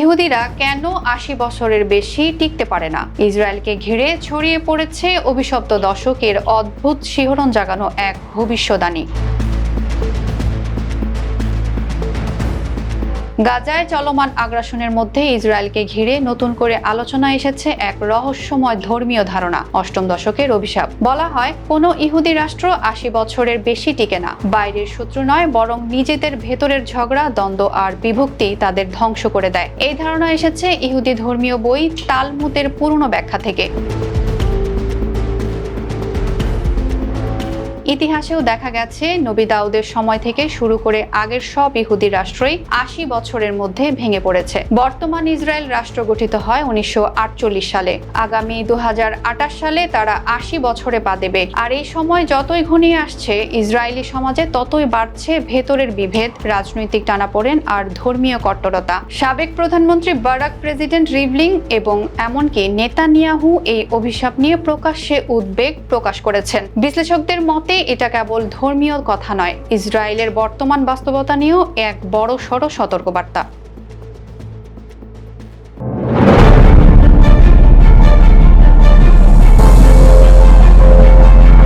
ইহুদিরা কেন আশি বছরের বেশি টিকতে পারে না? ইসরায়েলকে ঘিরে ছড়িয়ে পড়েছে অভিশপ্ত দশকের অদ্ভুত শিহরণ জাগানো এক ভবিষ্যদ্বাণী। গাজায় চলমান আগ্রাসনের মধ্যে ইসরায়েলকে ঘিরে নতুন করে আলোচনা এসেছে এক রহস্যময় ধর্মীয় ধারণা। অষ্টম দশকের অভিশাপ। বলা হয়, কোনো ইহুদি রাষ্ট্র আশি বছরের বেশি টিকে না। বাইরের শত্রু নয়, বরং নিজেদের ভেতরের ঝগড়া, দ্বন্দ্ব আর বিভক্তি তাদের ধ্বংস করে দেয়। এই ধারণা এসেছে ইহুদি ধর্মীয় বই তালমুতের পুরনো ব্যাখ্যা থেকে। ইতিহাসেও দেখা গেছে, নবী দাউদের সময় থেকে শুরু করে আগের সব ইহুদি রাষ্ট্রই আশি বছরের মধ্যে ভেঙে পড়েছে। বর্তমান ইসরায়েল রাষ্ট্র গঠিত হয় উনিশশো আটচল্লিশ সালে। আগামী দুহাজার আঠাশ সালে তারা আশি বছরে পা দেবে। আর এই সময় যতই ঘনিয়ে আসছে, ইসরায়েলি সমাজে ততই বাড়ছে ভেতরের বিভেদ, রাজনৈতিক টানাপোড়েন আর ধর্মীয় কট্টরতা। সাবেক প্রধানমন্ত্রী বারাক প্রেসিডেন্ট রিভলিং এবং এমনকি নেতানিয়াহু এই অভিশাপ নিয়ে প্রকাশ্যে উদ্বেগ প্রকাশ করেছেন। বিশ্লেষকদের মতে এটা কেবল ধর্মীয় কথা নয়। ইসরায়েলের বর্তমান বাস্তবতা নিয়েও এক বড় সড় সতর্কবার্তা।